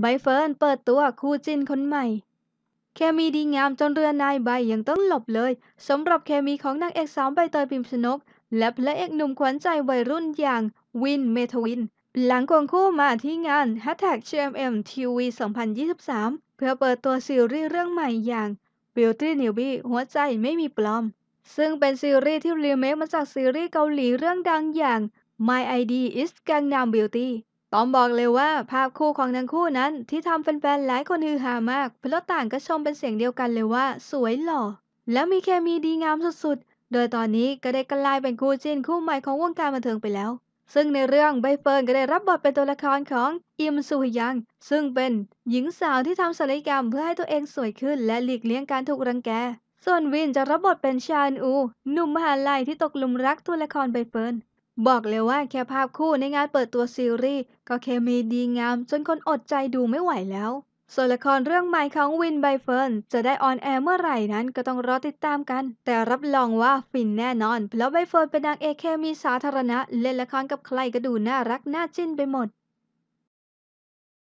ใบเฟิร์นเปิดตัวคู่จิ้นคนใหม่ เคมีดีงามจนเรือนายใบยังต้องหลบเลยสำหรับเคมีของนางเอกสาวใบเตยพิมพ์ชนก และพระเอกหนุ่มขวัญใจวัยรุ่นอย่างวินเมทวิน หลังควงคู่มาที่งาน #HMM TV 2023 เพื่อเปิดตัวซีรีส์เรื่องใหม่อย่าง Beauty Newbie หัวใจไม่มีปลอม ซึ่งเป็นซีรีส์ที่รีเมคมาจากซีรีส์เกาหลีเรื่องดังอย่าง My ID is Gangnam Beauty ต้องบอกเลยว่าภาพคู่ของทั้งคู่นั้นที่ทำแฟนๆหลายคนฮือฮามาก เพราะต่างก็ชมเป็นเสียงเดียวกันเลยว่า สวยหล่อ และมีเคมีดีงามสุดๆ โดยตอนนี้ก็ได้กลายเป็นคู่จิ้นคู่ใหม่ของวงการบันเทิงไปแล้ว ซึ่งในเรื่องใบเฟิร์นก็ได้รับบทเป็นตัวละครของอิมซูฮยัง ซึ่งเป็นหญิงสาวที่ทำศัลยกรรมเพื่อให้ตัวเองสวยขึ้น และหลีกเลี่ยงการถูกรังแก ส่วนวินจะรับบทเป็นชาญอูหนุ่มมหาลัยที่ตกหลุมรักตัวละครใบเฟิร์น บอกเลยว่าแค่ภาพคู่ในงานเปิดตัวซีรีส์ก็เคมีดีงาม จนคนอดใจดูไม่ไหวแล้ว ส่วนละครเรื่องใหม่ของวินไบเฟิร์นจะได้ออนแอร์เมื่อไหร่นั้นก็ต้องรอติดตามกัน แต่รับรองว่าฟินแน่นอน เพราะไบเฟิร์นเป็นนางเอกเคมีสาธารณะ เล่นละครกับใครก็ดูน่ารักน่าจิ้นไปหมด